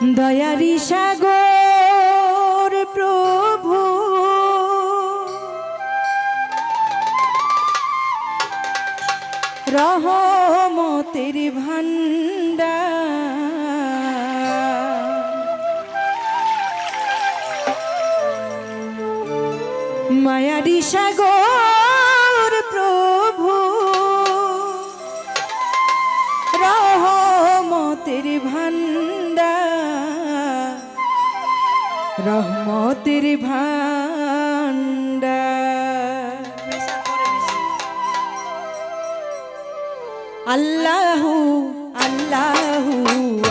দয়ারি সাগর প্রভু। রহমতের ভান্ডার মায়ারি সাগর রহমতের আল্লাহু আল্লাহু।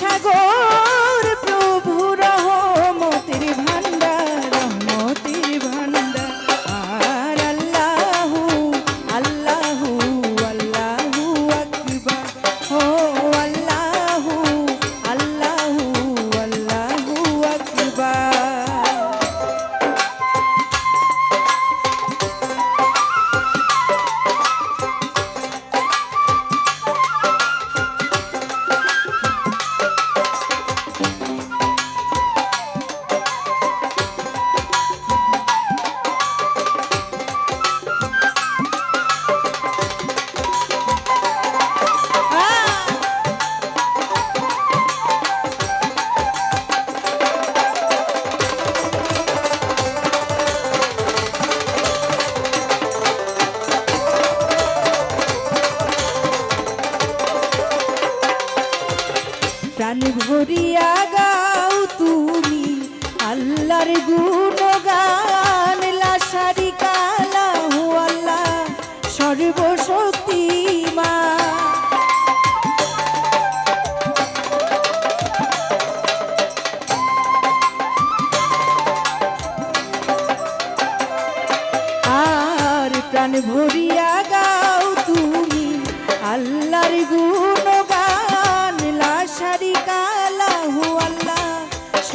সাগর প্রাণ ভরিয়া গাও তুমি আল্লাহর গুণগান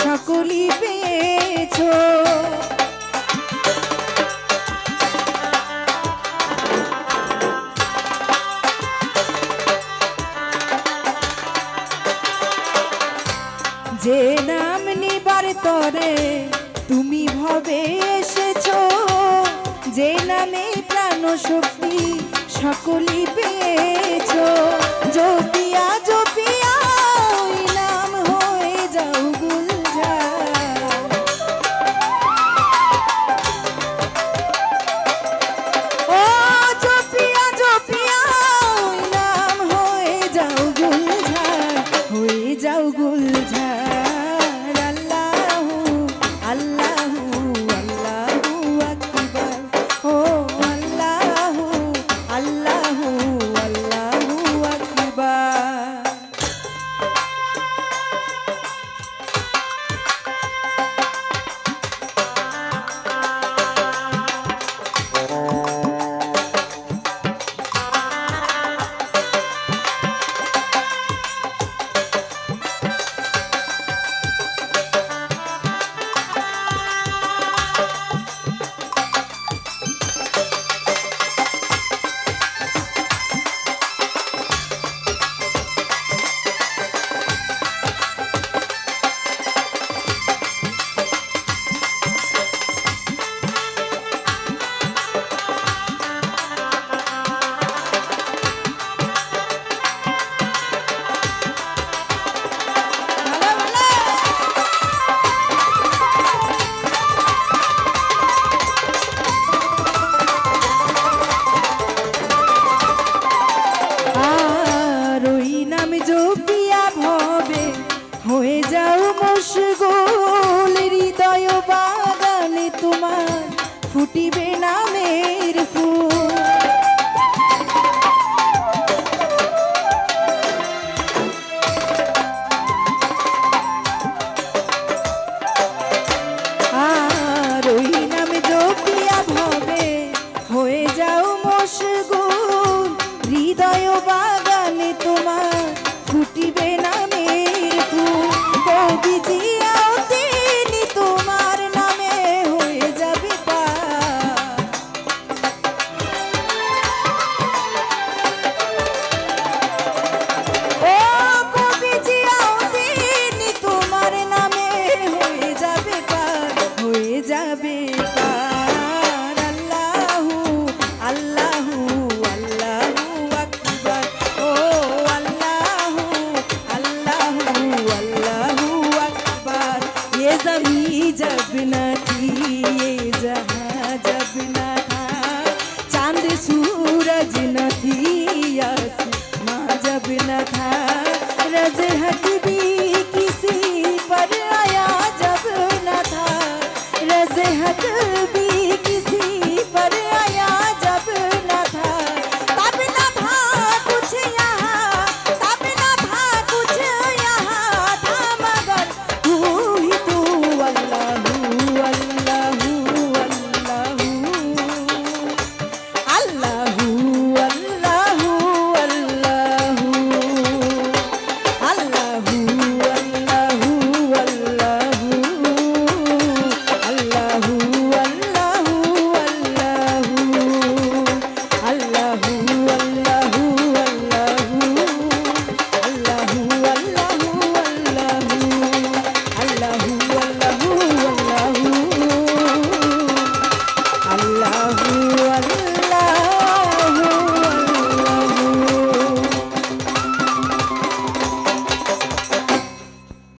সকলই পেয়েছ? যে নাম নিবার তরে তুমি ভবে এসেছ, যে নামে প্রাণ শক্তি সকলই পেয়েছ। জপিয়া জপিয়া कभी न था। रज हक भी किसी पर आया जब न था। रज हक